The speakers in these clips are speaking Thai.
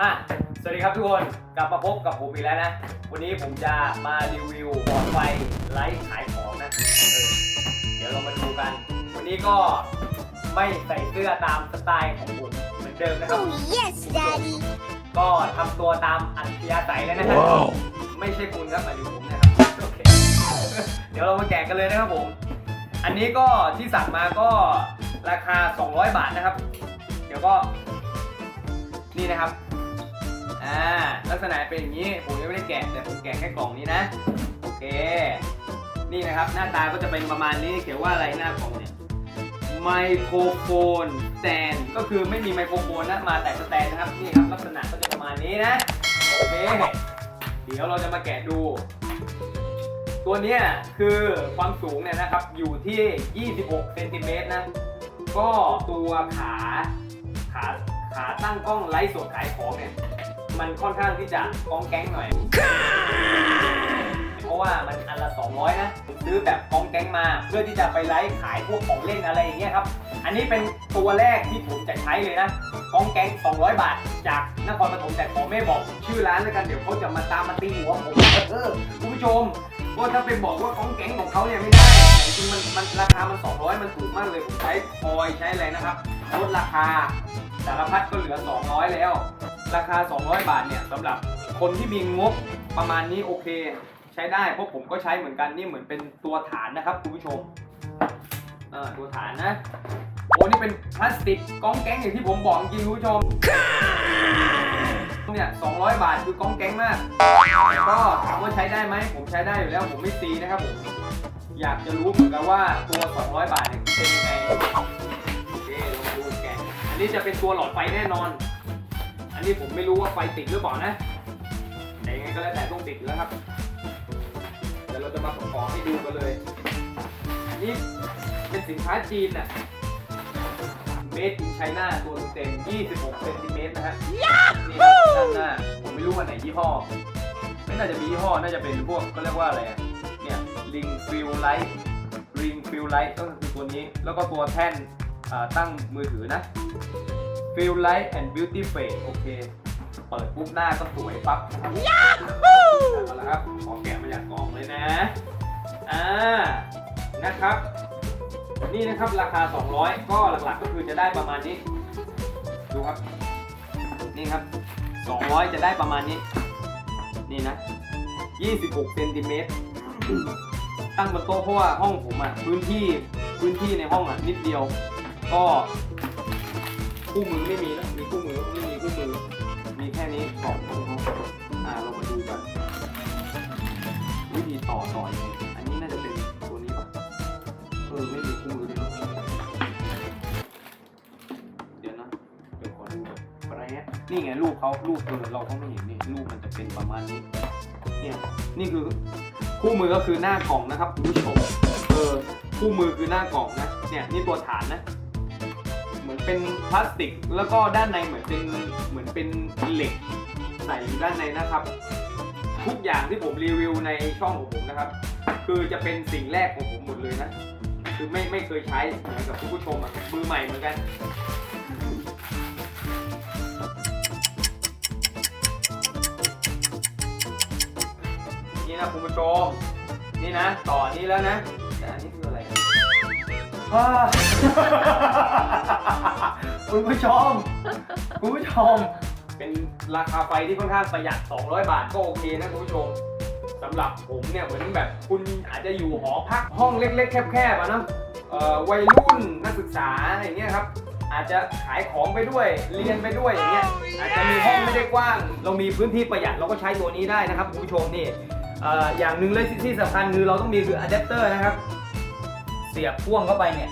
อะ สวัสดีครับทุกคน กลับมาพบกับผมอีกแล้วนะ วันนี้ผมจะมารีวิวหลอดไฟไลท์ขายของนะเออเดี๋ยวเรามาดูกัน วันนี้ก็ไม่ใส่เสื้อตามสไตล์ของผมเหมือนเดิมนะครับ Oh yes, Daddy. ก็ทำตัวตามอัธยาศัยแล้วนะฮะไม่ใช่คุณครับหมายถึงผมนะครับโอเค เดี๋ยวเรามาแกะกันเลยนะครับผม อันนี้ก็ที่สั่งมาก็ราคา 200 บาทนะครับ เดี๋ยวก็นี่นะครับ อ่าลักษณะเป็นอย่างนี้ผมยังไม่ได้แกะแต่ผมแกะแค่กล่องนี้นะ โอเค นี่นะครับหน้าตาก็จะเป็นประมาณนี้เขียนว่าอะไรหน้ากล่องเนี่ยไมโครโฟนแตนก็คือไม่มีไมโครโฟนนะมาแต่สแตนนะครับนี่ครับลักษณะก็จะประมาณนี้นะโอเคเดี๋ยวเราจะมาแกะดู ตัวนี้คือความสูงเนี่ยนะครับอยู่ที่ 26เซนติเมตรนะก็ตัวขาขาขาตั้งกล้องไลฟ์สดขายของเนี่ย มันค่อนข้างที่จะกองแก๊งหน่อย เพราะว่ามันอันละ200นะซื้อแบบกองแก๊งมา เพื่อที่จะไปไลฟ์ขายพวกของเล่นอะไรอย่างเงี้ยครับ อันนี้เป็นตัวแรกที่ผมจะใช้เลยนะกองแก๊ง 200 บาท จากนครปฐมแต่ขอไม่บอก ชื่อร้านแล้วกันเดี๋ยวเขาจะมาตามมาตีหัวผมเออคุณผู้ชมว่าถ้าไปบอกว่ากองแก๊งของเขาเนี่ยไม่ได้จริงมันมันราคามัน 200 มันถูกมากเลยผมใช้คอยใช้อะไรนะครับลดราคาสารพัดก็เหลือ 200 แล้ว ราคา 200 บาทเนี่ยสำหรับคนที่มีงบประมาณนี้โอเค ใช้ได้เพราะผมก็ใช้เหมือนกันนี่เหมือนเป็นตัวฐานนะครับคุณผู้ชมเออตัวฐานนะโอ้นี่เป็นพลาสติกก้องแก๊งอย่างที่ผมบอกจริงคุณผู้ชมเนี่ย200 บาทคือกองแก๊งมากแต่ก็ถามว่าใช้ได้ไหมผมใช้ได้อยู่แล้วผมไม่ตีนะครับผมอยากจะรู้เหมือนกันว่าตัว 200 บาทเนี่ยเป็นยังไงโอเคเรามาดูแกะอันนี้จะเป็นตัวหลอดไฟแน่นอน อันนี้ผมไม่รู้ว่าไฟติดหรือเปล่านะแต่ยังไงก็แล้วแต่ต้องติดแล้วครับเดี๋ยวเราจะมาประกอบให้ดูกันเลย อันนี้เป็นสินค้าจีนน่ะ Made in China ตัวเต็ม 26เซนติเมตรนะฮะ นี่ครับด้านหน้า ผมไม่รู้ว่าไหนยี่ห้อ ไม่น่าจะมียี่ห้อ น่าจะเป็นพวกก็เรียกว่าอะไร เนี่ย Ring Fill Light Ring Fill Light ก็คือตัวนี้ แล้วก็ตัวแท่นตั้งมือถือนะ Fill Light and Beauty Face โอเค เปิดปุ๊บหน้าก็สวยปั๊บนะครับเอาละครับ ขอแกะมาจากกล่องเลยนะ อ่า นะครับ นี่นะครับราคา 200 ก็หลักๆก็คือจะได้ประมาณนี้ ดูครับ นี่ครับ 200 จะได้ประมาณนี้ นี่นะ 26เซนติเมตรตั้งบนโต๊ะเพราะว่าห้องผมอะพื้นที่พื้นที่ในห้องอะนิดเดียว ก็ คู่มือไม่มีนะมีคู่มือไม่มีคู่มือ มีแค่นี้สองของเขาอ่าเรามาดูกันวิธีต่อต่อยังไงอันนี้น่าจะเป็นตัวนี้ป่ะเออไม่มีคู่มือเลยเดี๋ยวนะเดี๋ยวขอดูแปรดนี่ไงรูปเขารูปเออเราก็ไม่เห็นนี่รูปมันจะเป็นประมาณนี้เนี่ยนี่คือคู่มือก็คือหน้ากล่องนะครับคุณผู้ชมเออคู่มือคือหน้ากล่องนะเนี่ยนี่ตัวฐานนะ เป็นพลาสติก แล้วก็ด้านในเหมือนเป็นเหมือนเป็นเหล็กใส่อยู่ด้านในนะครับ ทุกอย่างที่ผมรีวิวในช่องของผมนะครับ คือจะเป็นสิ่งแรกของผมหมดเลยนะคือไม่ไม่เคยใช้เหมือนกับทุกผู้ชมอะมือใหม่เหมือนกันนี่นะคุณผู้ชมนี่นะ ต่อนี้แล้วนะแต่อันนี้คืออะไร อะว้าคุณผู้ชม คุณผู้ชม เป็นราคาไฟที่ค่อนข้างประหยัด 200 บาทก็โอเคนะคุณผู้ชมสำหรับผมเนี่ยเหมือนแบบคุณอาจจะอยู่หอพักห้องเล็ก ๆ แคบๆอะเนะเอ่อวัยรุ่นนักศึกษาอะไรอย่างเงี้ยครับ อาจจะขายของไปด้วยเรียนไปด้วยอย่างเงี้ยอาจจะมีห้องไม่ได้กว้าง เรามีพื้นที่ประหยัดเราก็ใช้ตัวนี้ได้นะครับคุณผู้ชมนี่เอ่ออย่างหนึ่งเลยที่ที่สำคัญคือเราต้องมีคืออะแดปเตอร์นะครับ สียบพ่วงเข้าไปเนี่ย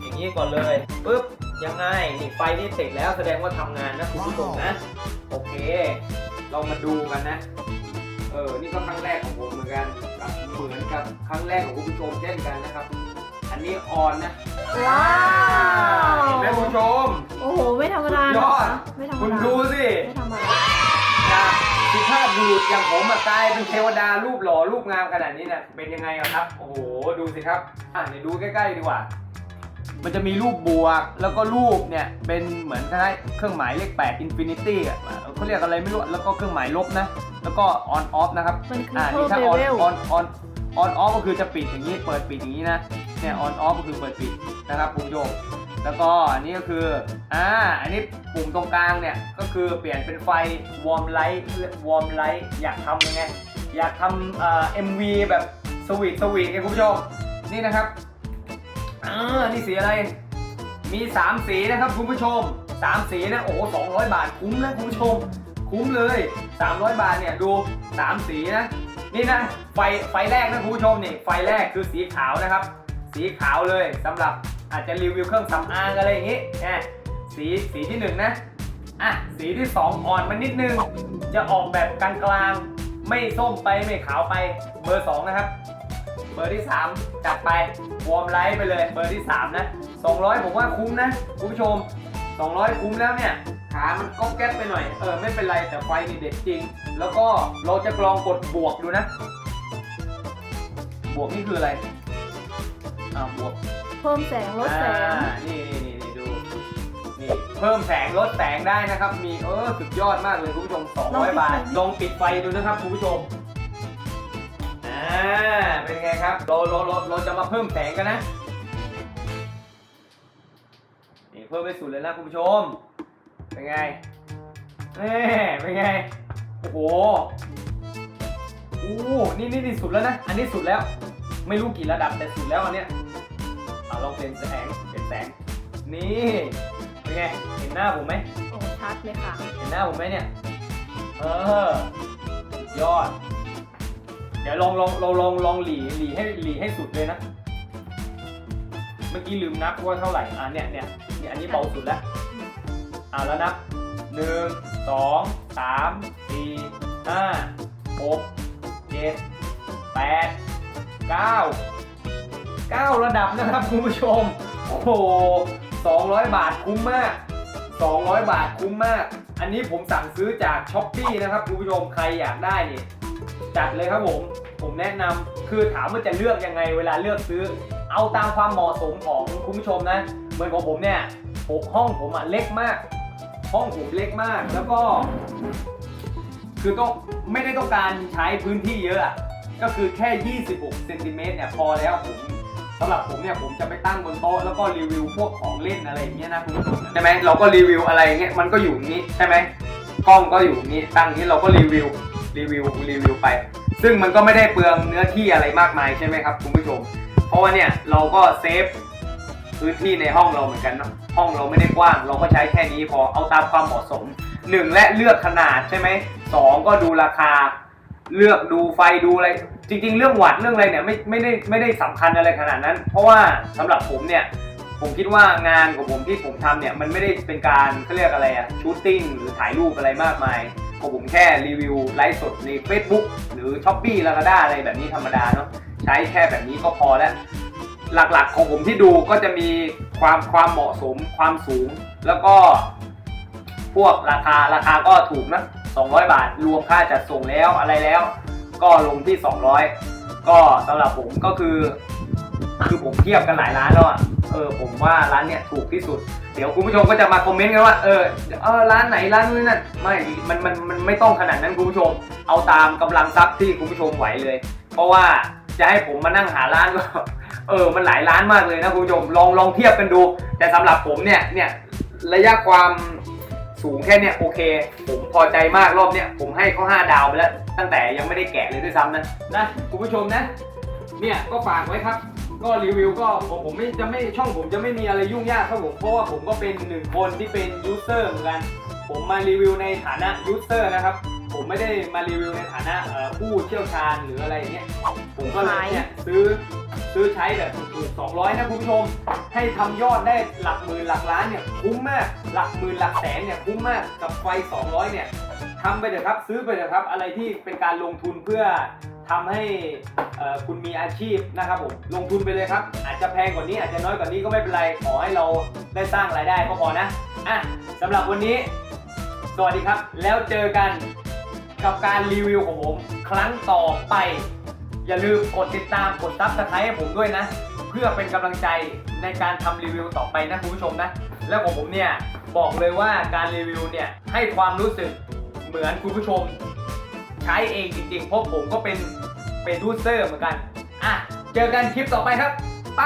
อย่างนี้ก่อนเลยปุ๊บยังไงนี่ไฟนี่ติดแล้วแสดงว่าทำงานนะคุณผู้ชมนะ โอเค เรามาดูกันนะ เออ นี่ก็ครั้งแรกของผมเหมือนกันกับเหมือนกับครั้งแรกของคุณผู้ชมเช่นกันนะครับ อันนี้ออนนะว้าวเห็นไหมคุณผู้ชม โอ้โห ไม่ธรรมดาสุดยอด นะไม่ธรรมคุณดาดูสิ ไม่ธรรมดาจาก สุภาพบุรุษอย่างผมอะกลายเป็นเทวดารูปหล่อรูปงามขนาดนี้เนี่ยเป็นยังไงอะครับ โอ้โห ดูสิครับ อะเดี๋ยวดูใกล้ๆดีกว่านมันจะมีรูปบวก แล้วก็รูปเนี่ย เป็นเหมือนคล้ายๆเครื่องหมายเลข8 infinity อะเขาเรียกอะไรไม่รู้ แล้วก็เครื่องหมายลบนะ แล้วก็ on off นะครับมันคืออ่าเพิ่นี่มถ้าเล on เวล on on on off ก็คือจะปิดอย่างนี้ เปิดปิดอย่างนี้นะ เนี่ย on off ก็คือเปิดปิดนะครับคุณผู้ชม แล้วก็อันนี้ก็คือ อ่า อันนี้ปุ่มตรงกลางเนี่ย ก็คือเปลี่ยนเป็นไฟ warm light warm light อยากทำยังไง อยากทำเอ่อ MV แบบสวีทสวีทไงคุณผู้ชม นี่นะครับอ่านี่สีอะไร มี 3 สีนะครับคุณผู้ชม 3 สีนะ โอ้โห200 บาทคุ้มนะคุณผู้ชม คุ้มเลย 300 บาทเนี่ย ดู 3 สีนะ นี่นะ ไฟ ไฟแรกนะคุณผู้ชมนี่ ไฟแรกคือสีขาวนะครับ สีขาวเลยสำหรับ อาจจะรีวิวเครื่องสำอางอะไรอย่างงี้แหมสีสีที่หนึ่งนะอะสีที่2อ่อนมันนิดนึง จะออกแบบกลางๆไม่ส้มไปไม่ขาวไปเบอร์2นะครับ เบอร์ที่3จัดไปวอร์มไลท์ไปเลยเบอร์ที่3นะ200ผมว่าคุ้มนะคุณผู้ชม200คุ้มแล้วเนี่ยขามันก็แก๊บไปหน่อย เออ ไม่เป็นไร แต่ไฟนี่เด็ดจริง แล้วก็เราจะลองกดบวกดูนะ บวกนี่คืออะไร อ่าบวกเพิ่มแสงลดแสง อ่านี่นี่นี่ดูนี่เพิ่มแสงลดแสงได้นะครับ มีเออสุดยอดมากเลยคุณผู้ชม200 บาทลองปิดไฟดูนะครับคุณผู้ชมอ่าเป็นไงครับเราเราเราเราจะมาเพิ่มแสงกันนะนี่เพิ่มไปสุดเลยนะคุณผู้ชม เป็นไงนี่เป็นไง โอ้โห อู้นี่นี่นี่สุดแล้วนะ อันนี้สุดแล้ว ไม่รู้กี่ระดับแต่สุดแล้วอันเนี้ยเอาลองเปลี่ยนแสงเปลี่ยนแสง นี่เป็นไงเห็นหน้าผมไหมโอ้ชัดเลยค่ะ เห็นหน้าผมไหมเนี่ย เออสุดยอด เดี๋ยวลองลองเราลองลองหลีหลีให้หลีให้สุดเลยนะ เมื่อกี้ลืมนับว่าเท่าไหร่อ่าเนี่ยเนี่ยเนี่ยอันนี้เบาสุดแล้วอ่าแล้วนับหนึ่งสองสามสี่ห้าหกเจ็ดแปด เก้าเก้าระดับนะครับคุณผู้ชม โอ้โหสองร้อยบาทคุ้มมาก 200 บาทคุ้มมาก อันนี้ผมสั่งซื้อจากช้อปปีนะครับคุณผู้ชมใครอยากได้นี่จัดเลยครับผม ผมแนะนำคือถามว่าจะเลือกยังไงเวลาเลือกซื้อ เอาตามความเหมาะสมของคุณผู้ชมนะ เหมือนของผมเนี่ยหกห้องผมอะเล็กมาก ห้องผมเล็กมากแล้วก็ คือต้องไม่ได้ต้องการใช้พื้นที่เยอะ ก็คือแค่ 26เซนติเมตรเนี่ยพอแล้วผมสำหรับผมเนี่ยผมจะไปตั้งบนโต๊ะแล้วก็รีวิวพวกของเล่นอะไรอย่างเงี้ยนะคุณผู้ชมใช่ไหมเราก็รีวิวอะไรอย่างเงี้ยมันก็อยู่นี้ใช่ไหมกล้องก็อยู่นี้ตั้งอย่างนี้เราก็รีวิวรีวิวรีวิวไป ซึ่งมันก็ไม่ได้เปลืองเนื้อที่อะไรมากมายใช่ไหมครับคุณผู้ชม เพราะว่าเนี่ยเราก็เซฟพื้นที่ในห้องเราเหมือนกันเนาะห้องเราไม่ได้กว้าง เราก็ใช้แค่นี้พอเอาตามความเหมาะสมหนึ่งและเลือกขนาดใช่ไหมสองก็ดูราคา เลือกดูไฟดูอะไร จริง ๆ เรื่องวัดเรื่องอะไรเนี่ยไม่ไม่ได้ไม่ได้สำคัญอะไรขนาดนั้น เพราะว่าสำหรับผมเนี่ยผมคิดว่างานของผมที่ผมทำเนี่ยมันไม่ได้เป็นการเขาเรียกอะไรอะชูตติ้งหรือถ่ายรูปอะไรมากมายของผมแค่รีวิวไลฟ์สดใน Facebook หรือ s h อ p e e ลา z าด้าอะไรแบบนี้ธรรมดาเนาะใช้แค่แบบนี้ก็พอแล้ว หลักๆของผมที่ดูก็จะมีความความเหมาะสมความสูง แล้วก็พวกราคาราคาก็ถูกนะ 200 บาท รวมค่าจัดส่งแล้วอะไรแล้ว ก็ลงที่ 200 ก็สำหรับผมก็คือ คือผมเทียบกันหลายร้านแล้วอะเออผมว่าร้านเนี้ยถูกที่สุด เดี๋ยวคุณผู้ชมก็จะมาคอมเมนต์กันว่าเออเออร้านไหนร้านนู้นนั่นไม่มันมันมันไม่ต้องขนาดนั้นคุณผู้ชม เอาตามกำลังทรัพย์ที่คุณผู้ชมไหวเลย เพราะว่าจะให้ผมมานั่งหาร้านก็เออมันหลายร้านมากเลยนะคุณผู้ชมลองลองเทียบกันดู แต่สำหรับผมเนี่ยเนี่ยระยะความ สูงแค่เนี้ยโอเค ผมพอใจมากรอบเนี้ยผมให้เขาห้าดาวไปแล้ว ตั้งแต่ยังไม่ได้แกะเลยด้วยซ้ำนะนะคุณผู้ชมนะ เนี่ยก็ฝากไว้ครับ ก็รีวิวก็ผมผมไม่จะไม่ช่องผมจะไม่มีอะไรยุ่งยากครับผมเพราะว่าผมก็เป็นหนึ่งคนที่เป็นยูเซอร์เหมือนกันผมมารีวิวในฐานะยูเซอร์นะครับผมไม่ได้มารีวิวในฐานะผู้เชี่ยวชาญหรืออะไรอย่างเงี้ยผมก็เลยเนี่ยซื้อ ซื้อใช้แบบถูกๆ200 นะคุณผู้ชม ให้ทำยอดได้หลักหมื่นหลักล้านเนี่ยคุ้มมาก หลักหมื่นหลักแสนเนี่ยคุ้มมากกับไฟ 200 เนี่ยทำไปเถอะครับซื้อไปเถอะครับ อะไรที่เป็นการลงทุนเพื่อทำให้คุณมีอาชีพนะครับผมลงทุนไปเลยครับ อาจจะแพงกว่านี้อาจจะน้อยกว่านี้ก็ไม่เป็นไรขอให้เราได้สร้างรายได้ก็พอนะอะสำหรับวันนี้ สวัสดีครับ แล้วเจอกันกับการรีวิวของผม ครั้งต่อไป อย่าลืมกดติดตามกดตับสไคร์ให้ผมด้วยนะ เพื่อเป็นกำลังใจในการทำรีวิวต่อไปนะคุณผู้ชมนะ แล้วขผมเนี่ยบอกเลยว่าการรีวิวเนี่ยให้ความรู้สึกเหมือนคุณผู้ชม ใช้เองจริงๆเพราะผมก็เป็นเป็นยูเซอร์เหมือนกันอะเจอกันคลิปต่อไปครับ ไป